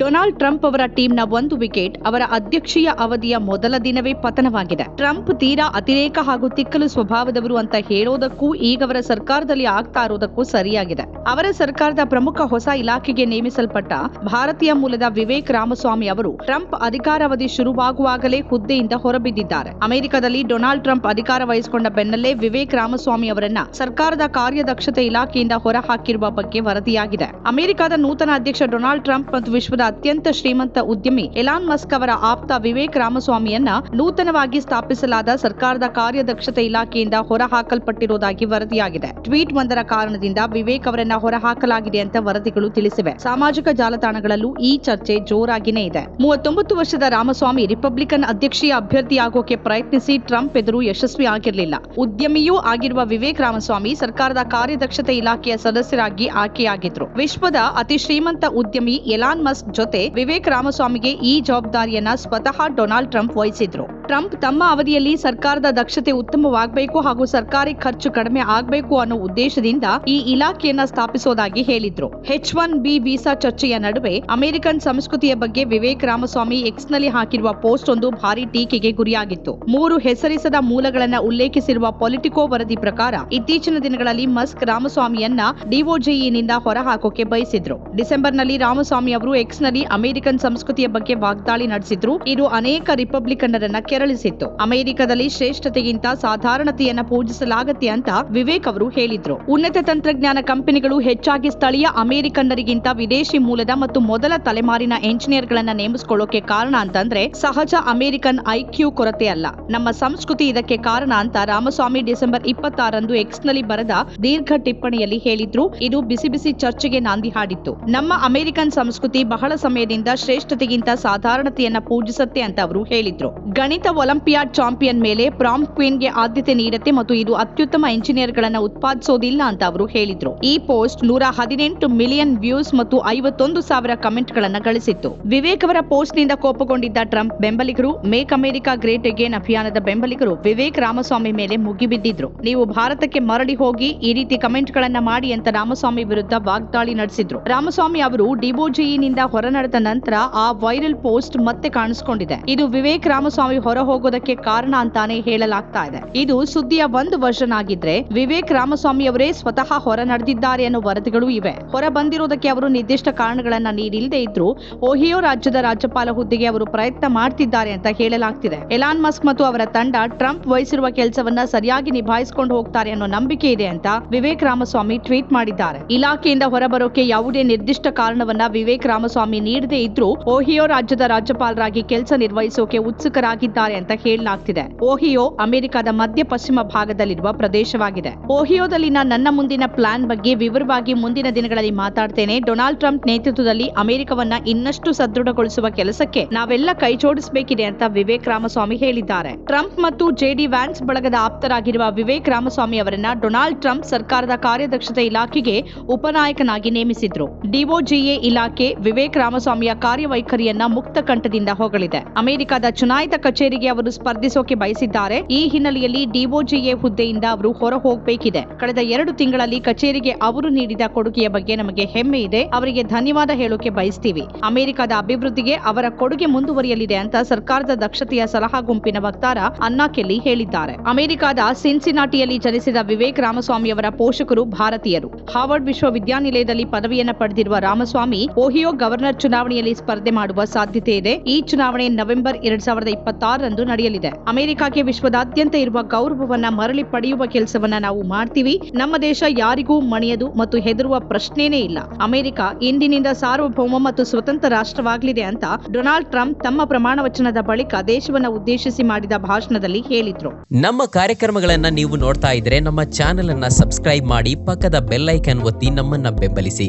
Donald Trump ಅವರ ಟೀಮ್ನ ಒಂದು wicket ಅವರ ಅಧ್ಯಕ್ಷೀಯ ಅವಧಿಯ ಮೊದಲ ದಿನವೇ ಪತನವಾಗಿದೆ. ಟ್ರಂಪ್ ತೀರಾ ಅತಿರೇಕ ಹಾಗೂ ತಿಕ್ಕಲು ಸ್ವಭಾವದವರು ಅಂತ ಹೇಳೋದಕ್ಕೂ ಈಗ ಅವರ ಸರ್ಕಾರದಲ್ಲಿ ಆಗ್ತಾ ಇರೋದಕ್ಕೂ ಸರಿಯಾಗಿದೆ. ಅವರ ಸರ್ಕಾರದ ಪ್ರಮುಖ ಹೊಸ ಇಲಾಖೆಗೆ ನೇಮಿಸಲ್ಪಟ್ಟ ಭಾರತೀಯ ಮೂಲದ ವಿವೇಕ್ ರಾಮಸ್ವಾಮಿ ಅವರು ಟ್ರಂಪ್ ಅಧಿಕಾರಾವಧಿ ಶುರುವಾಗುವಾಗಲೇ ಹುದ್ದೆಯಿಂದ ಹೊರಬಿದ್ದಿದ್ದಾರೆ. ಅಮೆರಿಕದಲ್ಲಿ ಡೊನಾಲ್ಡ್ ಟ್ರಂಪ್ ಅಧಿಕಾರ ವಹಿಸಿಕೊಂಡ ಬೆನ್ನಲ್ಲೇ ವಿವೇಕ್ ರಾಮಸ್ವಾಮಿ ಅವರನ್ನ ಸರ್ಕಾರದ ಕಾರ್ಯದಕ್ಷತೆ ಇಲಾಖೆಯಿಂದ ಹೊರಹಾಕಿರುವ ಬಗ್ಗೆ ವರದಿಯಾಗಿದೆ. ಅಮೆರಿಕದ ನೂತನ ಅಧ್ಯಕ್ಷ ಡೊನಾಲ್ಡ್ ಟ್ರಂಪ್ ಮತ್ತು ವಿಶ್ವದ ಅತ್ಯಂತ ಶ್ರೀಮಂತ ಉದ್ಯಮಿ ಎಲಾನ್ ಮಸ್ಕ್ ಅವರ ಆಪ್ತ ವಿವೇಕ್ ರಾಮಸ್ವಾಮಿಯನ್ನ ನೂತನವಾಗಿ ಸ್ಥಾಪಿಸಲಾದ ಸರ್ಕಾರದ ಕಾರ್ಯದಕ್ಷತೆ ಇಲಾಖೆಯಿಂದ ಹೊರಹಾಕಲ್ಪಟ್ಟಿರುವುದಾಗಿ ವರದಿಯಾಗಿದೆ. ಟ್ವೀಟ್ ಒಂದರ ಕಾರಣದಿಂದ ವಿವೇಕ್ ಅವರನ್ನ ಹೊರಹಾಕಲಾಗಿದೆ ಅಂತ ವರದಿಗಳು ತಿಳಿಸಿವೆ. ಸಾಮಾಜಿಕ ಜಾಲತಾಣಗಳಲ್ಲೂ ಈ ಚರ್ಚೆ ಜೋರಾಗಿನೇ ಇದೆ. ಮೂವತ್ತೊಂಬತ್ತು ವರ್ಷದ ರಾಮಸ್ವಾಮಿ ರಿಪಬ್ಲಿಕನ್ ಅಧ್ಯಕ್ಷೀಯ ಅಭ್ಯರ್ಥಿಯಾಗೋಕೆ ಪ್ರಯತ್ನಿಸಿ ಟ್ರಂಪ್ ಎದುರು ಯಶಸ್ವಿ ಆಗಿರಲಿಲ್ಲ. ಉದ್ಯಮಿಯೂ ಆಗಿರುವ ವಿವೇಕ್ ರಾಮಸ್ವಾಮಿ ಸರ್ಕಾರದ ಕಾರ್ಯದಕ್ಷತೆ ಇಲಾಖೆಯ ಸದಸ್ಯರಾಗಿ ಆಯ್ಕೆಯಾಗಿದ್ರು. ವಿಶ್ವದ ಅತಿ ಶ್ರೀಮಂತ ಉದ್ಯಮಿ ಎಲಾನ್ ಮಸ್ಕ್ ಜೊತೆ ವಿವೇಕ್ ರಾಮಸ್ವಾಮಿಗೆ ಈ ಜವಾಬ್ದಾರಿಯನ್ನ ಸ್ವತಃ ಡೊನಾಲ್ಡ್ ಟ್ರಂಪ್ ವಹಿಸಿದ್ರು. ಟ್ರಂಪ್ ತಮ್ಮ ಅವಧಿಯಲ್ಲಿ ಸರ್ಕಾರದ ದಕ್ಷತೆ ಉತ್ತಮವಾಗಬೇಕು ಹಾಗೂ ಸರ್ಕಾರಿ ಖರ್ಚು ಕಡಿಮೆ ಆಗಬೇಕು ಅನ್ನೋ ಉದ್ದೇಶದಿಂದ ಈ ಇಲಾಖೆಯನ್ನ ಸ್ಥಾಪಿಸೋದಾಗಿ ಹೇಳಿದ್ರು. ಎಚ್ ಒನ್ ಬಿ ವೀಸಾ ಚರ್ಚೆಯ ನಡುವೆ ಅಮೆರಿಕನ್ ಸಂಸ್ಕೃತಿಯ ಬಗ್ಗೆ ವಿವೇಕ್ ರಾಮಸ್ವಾಮಿ ಎಕ್ಸ್ನಲ್ಲಿ ಹಾಕಿರುವ ಪೋಸ್ಟ್ ಒಂದು ಭಾರಿ ಟೀಕೆಗೆ ಗುರಿಯಾಗಿತ್ತು. ಮೂರು ಹೆಸರಿಸದ ಮೂಲಗಳನ್ನ ಉಲ್ಲೇಖಿಸಿರುವ ಪೊಲಿಟಿಕೋ ವರದಿ ಪ್ರಕಾರ ಇತ್ತೀಚಿನ ದಿನಗಳಲ್ಲಿ ಮಸ್ಕ್ ರಾಮಸ್ವಾಮಿಯನ್ನ ಡಿಒಜೆಇನಿಂದ ಹೊರಹಾಕೋಕೆ ಬಯಸಿದ್ರು. ಡಿಸೆಂಬರ್ನಲ್ಲಿ ರಾಮಸ್ವಾಮಿ ಅವರು ಎಕ್ಸ್ ನಲ್ಲಿ ಅಮೆರಿಕನ್ ಸಂಸ್ಕೃತಿಯ ಬಗ್ಗೆ ವಾಗ್ದಾಳಿ ನಡೆಸಿದ್ರು ಇದು ಅನೇಕ ರಿಪಬ್ಲಿಕನ್ನರನ್ನ ಕೆರಳಿಸಿತ್ತು. ಅಮೆರಿಕದಲ್ಲಿ ಶ್ರೇಷ್ಠತೆಗಿಂತ ಸಾಧಾರಣತೆಯನ್ನ ಪೂಜಿಸಲಾಗತ್ತೆ ಅಂತ ವಿವೇಕ್ ಅವರು ಹೇಳಿದ್ರು. ಉನ್ನತ ತಂತ್ರಜ್ಞಾನ ಕಂಪನಿಗಳು ಹೆಚ್ಚಾಗಿ ಸ್ಥಳೀಯ ಅಮೆರಿಕನ್ನರಿಗಿಂತ ವಿದೇಶಿ ಮೂಲದ ಮತ್ತು ಮೊದಲ ತಲೆಮಾರಿನ ಎಂಜಿನಿಯರ್ಗಳನ್ನ ನೇಮಿಸಿಕೊಳ್ಳೋಕೆ ಕಾರಣ ಅಂತಂದ್ರೆ ಸಹಜ ಅಮೆರಿಕನ್ ಐಕ್ಯೂ ಕೊರತೆ ಅಲ್ಲ. ನಮ್ಮ ಸಂಸ್ಕೃತಿ ಇದಕ್ಕೆ ಕಾರಣ ಅಂತ ರಾಮಸ್ವಾಮಿ ಡಿಸೆಂಬರ್ ಇಪ್ಪತ್ತಾರಂದು ಎಕ್ಸ್ನಲ್ಲಿ ಬರೆದ ದೀರ್ಘ ಟಿಪ್ಪಣಿಯಲ್ಲಿ ಹೇಳಿದ್ರು. ಇದು ಬಿಸಿ ಬಿಸಿ ಚರ್ಚೆಗೆ ನಾಂದಿ ಹಾಡಿತ್ತು. ನಮ್ಮ ಅಮೆರಿಕನ್ ಸಂಸ್ಕೃತಿ ಬಹಳ ಸಮಯದಿಂದ ಶ್ರೇಷ್ಠತೆಗಿಂತ ಸಾಧಾರಣತೆಯನ್ನ ಪೂಜಿಸುತ್ತೆ ಅಂತ ಅವರು ಹೇಳಿದ್ರು. ಗಣಿತ ಒಲಿಂಪಿಯಾಡ್ ಚಾಂಪಿಯನ್ ಮೇಲೆ ಪ್ರಾಮ್ ಕ್ವೀನ್ಗೆ ಆದ್ಯತೆ ನೀಡುತ್ತೆ ಮತ್ತು ಇದು ಅತ್ಯುತ್ತಮ ಇಂಜಿನಿಯರ್ಗಳನ್ನ ಉತ್ಪಾದಿಸೋದಿಲ್ಲ ಅಂತ ಅವರು ಹೇಳಿದ್ರು. ಈ ಪೋಸ್ಟ್ ನೂರ ಹದಿನೆಂಟು ಮಿಲಿಯನ್ ವ್ಯೂಸ್ ಮತ್ತು ಐವತ್ತೊಂದು ಸಾವಿರ ಕಮೆಂಟ್ ಗಳನ್ನ ಗಳಿಸಿತ್ತು. ವಿವೇಕ್ ಅವರ ಪೋಸ್ಟ್ನಿಂದ ಕೋಪಗೊಂಡಿದ್ದ ಟ್ರಂಪ್ ಬೆಂಬಲಿಗರು, ಮೇಕ್ ಅಮೆರಿಕಾ ಗ್ರೇಟ್ ಅಗೇನ್ ಅಭಿಯಾನದ ಬೆಂಬಲಿಗರು ವಿವೇಕ್ ರಾಮಸ್ವಾಮಿ ಮೇಲೆ ಮುಗಿಬಿದ್ದಿದ್ರು. ನೀವು ಭಾರತಕ್ಕೆ ಮರಳಿ ಹೋಗಿ ಈ ರೀತಿ ಕಮೆಂಟ್ ಗಳನ್ನ ಮಾಡಿ ಅಂತ ರಾಮಸ್ವಾಮಿ ವಿರುದ್ಧ ವಾಗ್ದಾಳಿ ನಡೆಸಿದ್ರು. ರಾಮಸ್ವಾಮಿ ಅವರು ಡಿಬೋಜಿಇನಿಂದ ಹೊರ ನಡೆದ ನಂತರ ಆ ವೈರಲ್ ಪೋಸ್ಟ್ ಮತ್ತೆ ಕಾಣಿಸಿಕೊಂಡಿದೆ. ಇದು ವಿವೇಕ್ ರಾಮಸ್ವಾಮಿ ಹೊರ ಹೋಗೋದಕ್ಕೆ ಕಾರಣ ಅಂತಾನೆ ಹೇಳಲಾಗ್ತಾ ಇದೆ. ಇದು ಸುದ್ದಿಯ ಒಂದು ವರ್ಷನ್ ಆಗಿದ್ರೆ ವಿವೇಕ್ ರಾಮಸ್ವಾಮಿ ಅವರೇ ಸ್ವತಃ ಹೊರ ನಡೆದಿದ್ದಾರೆ ಅನ್ನೋ ವರದಿಗಳು ಇವೆ. ಹೊರ ಬಂದಿರೋದಕ್ಕೆ ಅವರು ನಿರ್ದಿಷ್ಟ ಕಾರಣಗಳನ್ನ ನೀಡಿಲ್ಲದೆ ಇದ್ರು ಓಹಿಯೋ ರಾಜ್ಯದ ರಾಜ್ಯಪಾಲ ಹುದ್ದೆಗೆ ಅವರು ಪ್ರಯತ್ನ ಮಾಡ್ತಿದ್ದಾರೆ ಅಂತ ಹೇಳಲಾಗ್ತಿದೆ. ಎಲಾನ್ ಮಸ್ಕ್ ಮತ್ತು ಅವರ ತಂಡ ಟ್ರಂಪ್ ವಹಿಸಿರುವ ಕೆಲಸವನ್ನ ಸರಿಯಾಗಿ ನಿಭಾಯಿಸಿಕೊಂಡು ಹೋಗ್ತಾರೆ ಅನ್ನೋ ನಂಬಿಕೆ ಇದೆ ಅಂತ ವಿವೇಕ್ ರಾಮಸ್ವಾಮಿ ಟ್ವೀಟ್ ಮಾಡಿದ್ದಾರೆ. ಇಲಾಖೆಯಿಂದ ಹೊರಬರೋಕೆ ಯಾವುದೇ ನಿರ್ದಿಷ್ಟ ಕಾರಣವನ್ನ ವಿವೇಕ್ ರಾಮಸ್ವಾಮಿ ನೀಡದೇ ಇದ್ರೂ ಓಹಿಯೋ ರಾಜ್ಯದ ರಾಜ್ಯಪಾಲರಾಗಿ ಕೆಲಸ ನಿರ್ವಹಿಸೋಕೆ ಉತ್ಸುಕರಾಗಿದ್ದಾರೆ ಅಂತ ಹೇಳಲಾಗ್ತಿದೆ. ಓಹಿಯೋ ಅಮೆರಿಕದ ಮಧ್ಯ ಪಶ್ಚಿಮ ಭಾಗದಲ್ಲಿರುವ ಪ್ರದೇಶವಾಗಿದೆ. ಓಹಿಯೋದಲ್ಲಿನ ನನ್ನ ಮುಂದಿನ ಪ್ಲಾನ್ ಬಗ್ಗೆ ವಿವರವಾಗಿ ಮುಂದಿನ ದಿನಗಳಲ್ಲಿ ಮಾತಾಡ್ತೇನೆ. ಡೊನಾಲ್ಡ್ ಟ್ರಂಪ್ ನೇತೃತ್ವದಲ್ಲಿ ಅಮೆರಿಕವನ್ನ ಇನ್ನಷ್ಟು ಸದೃಢಗೊಳಿಸುವ ಕೆಲಸಕ್ಕೆ ನಾವೆಲ್ಲ ಕೈ ಜೋಡಿಸಬೇಕಿದೆ ಅಂತ ವಿವೇಕ್ ರಾಮಸ್ವಾಮಿ ಹೇಳಿದ್ದಾರೆ. ಟ್ರಂಪ್ ಮತ್ತು ಜೆಡಿ ವ್ಯಾನ್ಸ್ ಬಳಗದ ಆಪ್ತರಾಗಿರುವ ವಿವೇಕ್ ರಾಮಸ್ವಾಮಿ ಅವರನ್ನ ಡೊನಾಲ್ಡ್ ಟ್ರಂಪ್ ಸರ್ಕಾರದ ಕಾರ್ಯದಕ್ಷತೆ ಇಲಾಖೆಗೆ ಉಪನಾಯಕನಾಗಿ ನೇಮಿಸಿದ್ರು. ಡಿಒಜಿಎ ಇಲಾಖೆ ವಿವೇಕ್ ರಾಮಸ್ವಾಮಿಯ ಕಾರ್ಯವೈಖರಿಯನ್ನ ಮುಕ್ತ ಕಂಠದಿಂದ ಹೊಗಳಿದೆ. ಅಮೆರಿಕದ ಚುನಾಯಿತ ಕಚೇರಿಗೆ ಅವರು ಸ್ಪರ್ಧಿಸೋಕೆ ಬಯಸಿದ್ದಾರೆ. ಈ ಹಿನ್ನೆಲೆಯಲ್ಲಿ ಡಿಒಜಿಎ ಹುದ್ದೆಯಿಂದ ಅವರು ಹೊರ ಹೋಗಬೇಕಿದೆ ಕಳೆದ ಎರಡು ತಿಂಗಳಲ್ಲಿ ಕಚೇರಿಗೆ ಅವರು ನೀಡಿದ ಕೊಡುಗೆಯ ಬಗ್ಗೆ ನಮಗೆ ಹೆಮ್ಮೆ ಇದೆ. ಅವರಿಗೆ ಧನ್ಯವಾದ ಹೇಳೋಕೆ ಬಯಸ್ತೀವಿ. ಅಮೆರಿಕದ ಅಭಿವೃದ್ಧಿಗೆ ಅವರ ಕೊಡುಗೆ ಮುಂದುವರಿಯಲಿದೆ ಅಂತ ಸರ್ಕಾರದ ದಕ್ಷತೆಯ ಸಲಹಾ ಗುಂಪಿನ ವಕ್ತಾರ ಅನ್ನಾ ಕೆಲ್ಲಿ ಹೇಳಿದ್ದಾರೆ. ಅಮೆರಿಕದ ಸಿನ್ಸಿನಾಟಿಯಲ್ಲಿ ಜನಿಸಿದ ವಿವೇಕ್ ರಾಮಸ್ವಾಮಿ ಅವರ ಪೋಷಕರು ಭಾರತೀಯರು. ಹಾರ್ವರ್ಡ್ ವಿಶ್ವವಿದ್ಯಾನಿಲಯದಲ್ಲಿ ಪದವಿಯನ್ನ ಪಡೆದಿರುವ ರಾಮಸ್ವಾಮಿ ಓಹಿಯೋ ಗವರ್ನರ್ ಚುನಾವಣೆಯಲ್ಲಿ ಸ್ಪರ್ಧೆ ಮಾಡುವ ಸಾಧ್ಯತೆ ಇದೆ. ಈ ಚುನಾವಣೆ ನವೆಂಬರ್ ಎರಡ್ ಸಾವಿರದ ಇಪ್ಪತ್ತಾರರಂದು ನಡೆಯಲಿದೆ. ಅಮೆರಿಕಕ್ಕೆ ವಿಶ್ವದಾದ್ಯಂತ ಇರುವ ಗೌರವವನ್ನ ಮರಳಿ ಪಡೆಯುವ ಕೆಲಸವನ್ನ ನಾವು ಮಾಡ್ತೀವಿ. ನಮ್ಮ ದೇಶ ಯಾರಿಗೂ ಮಣಿಯದು ಮತ್ತು ಹೆದರುವ ಪ್ರಶ್ನೆನೇ ಇಲ್ಲ. ಅಮೆರಿಕ ಇಂದಿನಿಂದ ಸಾರ್ವಭೌಮ ಮತ್ತು ಸ್ವತಂತ್ರ ರಾಷ್ಟ್ರವಾಗಲಿದೆ ಅಂತ ಡೊನಾಲ್ಡ್ ಟ್ರಂಪ್ ತಮ್ಮ ಪ್ರಮಾಣ ವಚನದ ಬಳಿಕ ದೇಶವನ್ನ ಉದ್ದೇಶಿಸಿ ಮಾಡಿದ ಭಾಷಣದಲ್ಲಿ ಹೇಳಿದ್ರು. ನಮ್ಮ ಕಾರ್ಯಕ್ರಮಗಳನ್ನ ನೀವು ನೋಡ್ತಾ ಇದ್ರೆ ನಮ್ಮ ಚಾನೆಲ್ ಅನ್ನ ಸಬ್ಸ್ಕ್ರೈಬ್ ಮಾಡಿ ಪಕ್ಕದ ಬೆಲ್ ಐಕನ್ ಒತ್ತಿ ನಮ್ಮನ್ನ ಬೆಂಬಲಿಸಿ.